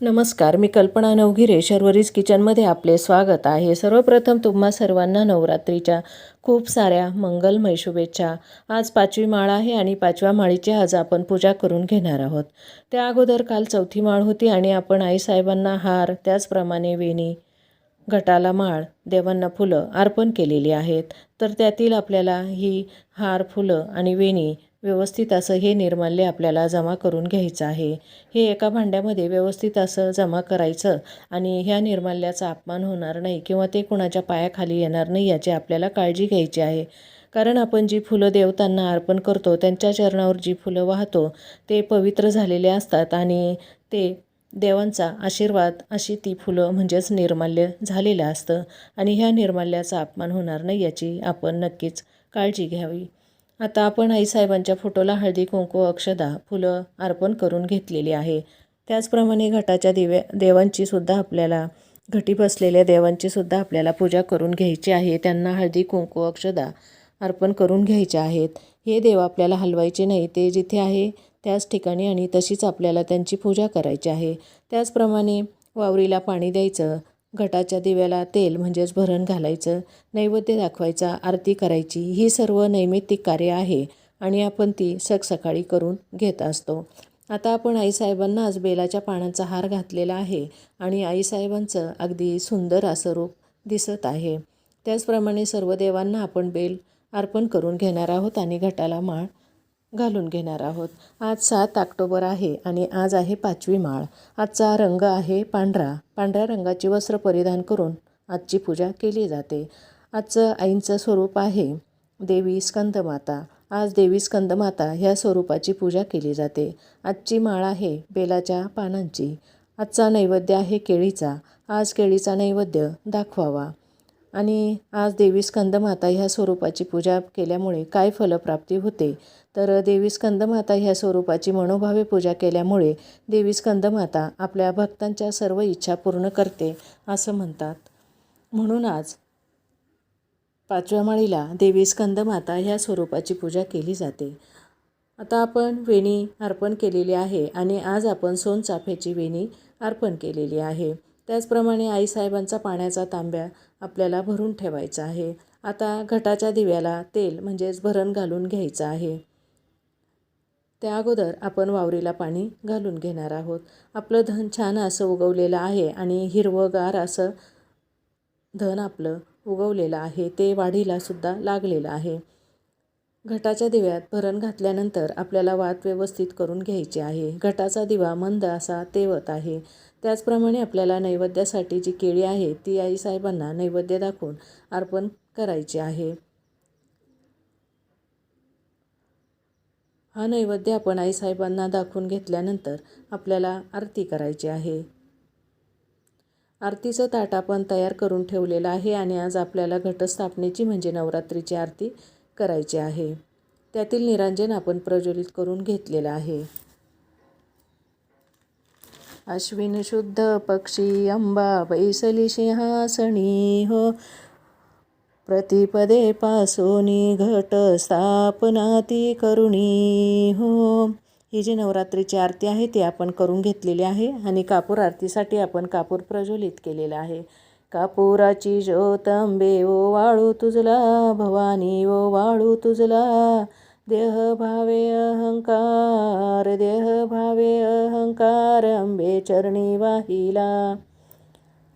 नमस्कार मी कल्पना नवघिरे शर्वरीज किचनमध्ये आपले स्वागत आहे. सर्वप्रथम तुम्हा सर्वांना नवरात्रीच्या खूप साऱ्या मंगलमय शुभेच्छा. आज पाचवी माळ आहे आणि पाचव्या माळीची आज आपण पूजा करून घेणार आहोत. त्या अगोदर काल चौथी माळ होती आणि आपण आईसाहेबांना हार त्याचप्रमाणे वेणी घटाला माळ देवांना फुलं अर्पण केलेली आहेत. तर त्यातील आपल्याला ही हार फुलं आणि वेणी व्यवस्थित असं हे निर्माल्य आपल्याला जमा करून घ्यायचं आहे. हे एका भांड्यामध्ये व्यवस्थित असं जमा करायचं आणि ह्या निर्माल्याचा अपमान होणार नाही किंवा ते कुणाच्या पायाखाली येणार नाही याची आपल्याला काळजी घ्यायची आहे. कारण आपण जी फुलं देवतांना अर्पण करतो त्यांच्या चरणावर जी फुलं वाहतो ते पवित्र झालेले असतात आणि ते देवांचा आशीर्वाद अशी ती फुलं म्हणजेच निर्माल्य झालेलं असतं आणि ह्या निर्माल्याचा अपमान होणार नाही याची आपण नक्कीच काळजी घ्यावी. आता आपण आईसाहेबांच्या फोटोला हळदी कुंकू अक्षदा फुलं अर्पण करून घेतलेली आहे. त्याचप्रमाणे घटाच्या दिव्या देवांची सुद्धा आपल्याला घटी बसलेल्या देवांची सुद्धा आपल्याला पूजा करून घ्यायची आहे. त्यांना हळदी कुंकू अक्षदा अर्पण करून घ्यायचे आहेत. हे देव आपल्याला हलवायचे नाही. ते जिथे आहे त्याच ठिकाणी आणि तशीच आपल्याला त्यांची पूजा करायची आहे. त्याचप्रमाणे वावरीला पाणी द्यायचं. घटाच्या दिव्याला तेल म्हणजेच भरण घालायचं नैवेद्य दाखवायचा आरती करायची ही सर्व नैमित्तिक कार्य आहे आणि आपण ती सकाळी करून घेत असतो. आता आपण आईसाहेबांना आज बेलाच्या पानांचा हार घातलेला आहे आणि आईसाहेबांचं अगदी सुंदर असं रूप दिसत आहे. त्याचप्रमाणे सर्व देवांना आपण बेल अर्पण करून घेणार आहोत आणि घटाला माळ घालून घेणार आहोत. आज सात ऑक्टोबर आहे आणि आज आहे पाचवी माळ. आजचा रंग आहे पांढरा. पांढऱ्या रंगाची वस्त्र परिधान करून आजची पूजा केली जाते. आजचं आईंचं स्वरूप आहे देवी स्कंदमाता आज देवी स्कंदमाता ह्या स्वरूपाची पूजा केली जाते. आजची माळ आहे बेलाच्या पानांची. आजचा नैवेद्य आहे केळीचा. आज केळीचा नैवेद्य दाखवावा. आणि आज देवी स्कंदमाता ह्या स्वरूपाची पूजा केल्यामुळे काय फलप्राप्ती होते? तर देवी स्कंदमाता ह्या स्वरूपाची मनोभावे पूजा केल्यामुळे देवी स्कंदमाता आपल्या भक्तांच्या सर्व इच्छा पूर्ण करते असं म्हणतात. म्हणून आज पाचव्या माळीला देवी स्कंदमाता ह्या स्वरूपाची पूजा केली जाते. आता आपण वेणी अर्पण केलेली आहे आणि आज आपण सोनचाफ्याची वेणी अर्पण केलेली आहे. त्याचप्रमाणे आईसाहेबांचा पाण्याचा तांब्या आपल्याला भरून ठेवायचा आहे. आता घटाच्या दिव्याला तेल म्हणजेच भरण घालून घ्यायचं आहे. त्या अगोदर आपण वावरीला पाणी घालून घेणार आहोत. आपलं धन छान असं उगवलेलं आहे आणि हिरवंगार असं धन आपलं उगवलेलं आहे. ते वाढीला सुद्धा लागलेलं आहे. घटाच्या दिव्यात भरण घातल्यानंतर आपल्याला वात व्यवस्थित करून घ्यायची आहे. घटाचा दिवा मंद असा तेवत आहे. त्याचप्रमाणे आपल्याला नैवेद्यासाठी जी केळी आहे ती आईसाहेबांना नैवेद्य दाखवून अर्पण करायची आहे. हा नैवेद्य आपण आईसाहेबांना दाखवून घेतल्यानंतर आपल्याला आरती करायची आहे. आरतीचं ताट आपण तयार करून ठेवलेलं आहे आणि आज आपल्याला घटस्थापनेची म्हणजे नवरात्रीची आरती करायचे आहे. त्यातील निरांजन आपण प्रज्वलित करून घेतलेलं आहे. अश्विन शुद्ध पक्षी अंबा बैसली सिंहासणी हो. प्रतिपदे पासोनी घट स्थापनाती करुणी हो. ही जी नवरात्रीची आरती आहे ती आपण करून घेतलेली आहे आणि कापूर आरतीसाठी आपण कापूर प्रज्वलित केलेला आहे. कापुराची ज्योतंबे ओ वाळू तुझला भवानी ओ वाळू तुझला. देह भावे अहंकार देह भावे अहंकार अंबे चरणी वाहिला.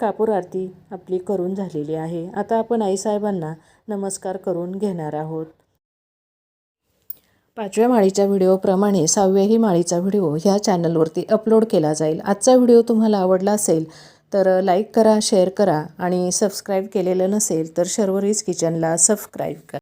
कापूर आरती आपली करून झालेली आहे. आता आपण आईसाहेबांना नमस्कार करून घेणार आहोत. पाचव्या माळीच्या व्हिडिओप्रमाणे सहाव्याही माळीचा व्हिडिओ ह्या चॅनलवरती अपलोड केला जाईल. आजचा व्हिडिओ तुम्हाला आवडला असेल तर लाईक करा शेअर करा आणि सबस्क्राईब केलेलं नसेल तर शर्वरीज किचनला सबस्क्राईब करा.